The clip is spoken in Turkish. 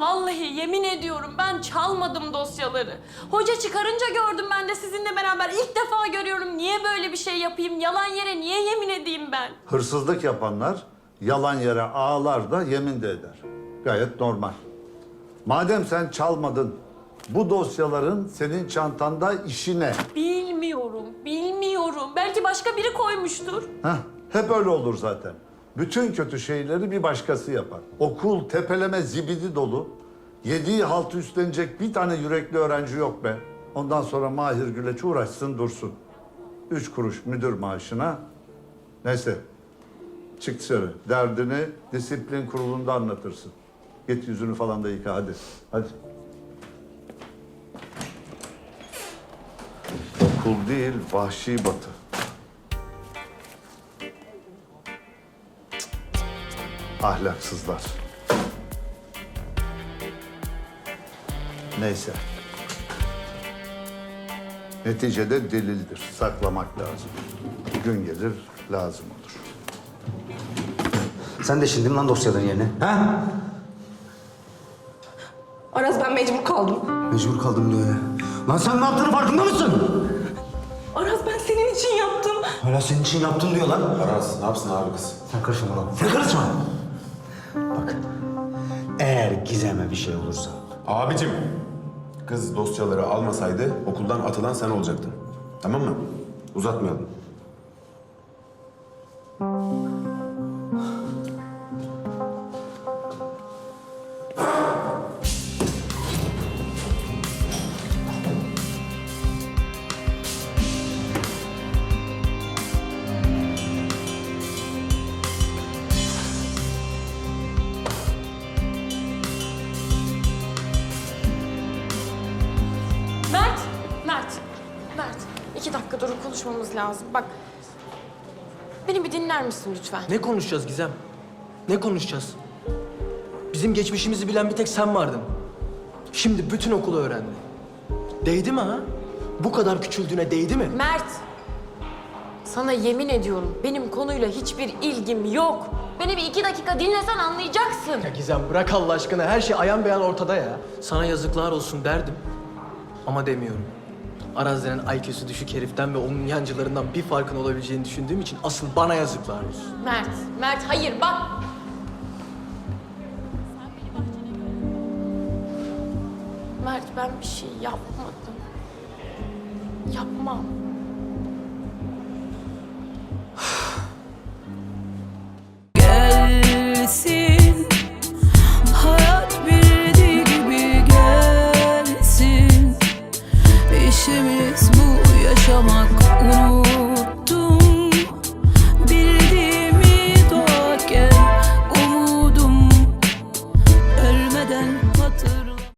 Vallahi yemin ediyorum ben çalmadım dosyaları. Hoca çıkarınca gördüm ben de sizinle beraber ilk defa görüyorum. Niye böyle bir şey yapayım? Yalan yere niye yemin edeyim ben? Hırsızlık yapanlar yalan yere ağlar da yemin de eder. Gayet normal. Madem sen çalmadın, bu dosyaların senin çantanda işi ne? Bilmiyorum, bilmiyorum. Belki başka biri koymuştur. Heh, hep öyle olur zaten. Bütün kötü şeyleri bir başkası yapar. Okul tepeleme zibidi dolu. Yediği haltı üstlenecek bir tane yürekli öğrenci yok be. Ondan sonra Mahir Güleç uğraşsın dursun. Üç kuruş müdür maaşına. Neyse. Çık dışarı. Derdini disiplin kurulunda anlatırsın. Git yüzünü falan da yıka hadi. Hadi. Okul değil, vahşi batı. Ahlaksızlar. Neyse. Neticede delildir. Saklamak lazım. Gün gelir lazım olur. Sen de şindin lan dosyaların yerine. Ha? Aras ben mecbur kaldım. Mecbur kaldım diyor ya. Lan sen ne yaptığını farkında mısın? Aras ben senin için yaptım. Hala senin için yaptım diyor lan. Aras ne yapsın abi kız? Sen karışma lan. Sen karışma. Bak. Eğer Gizem'e bir şey olursa Abicim. Kız dosyaları almasaydı okuldan atılan sen olacaktın. Tamam mı? Uzatmayalım. İki dakika dur konuşmamız lazım. Bak, beni bir dinler misin lütfen? Ne konuşacağız Gizem? Ne konuşacağız? Bizim geçmişimizi bilen bir tek sen vardın. Şimdi bütün okulu öğrendi. Değdi mi ha? Bu kadar küçüldüğüne değdi mi? Mert, sana yemin ediyorum benim konuyla hiçbir ilgim yok. Beni bir iki dakika dinlesen anlayacaksın. Ya Gizem bırak Allah aşkına her şey ayan beyan ortada ya. Sana yazıklar olsun derdim. Ama demiyorum. Araz denen IQ'su düşük heriften ve onun yancılarından bir farkın olabileceğini düşündüğüm için asıl bana yazıklar olsun. Mert, Mert hayır bak. Mert ben bir şey yapmadım. Yapmam. İşimiz bu yaşamak unut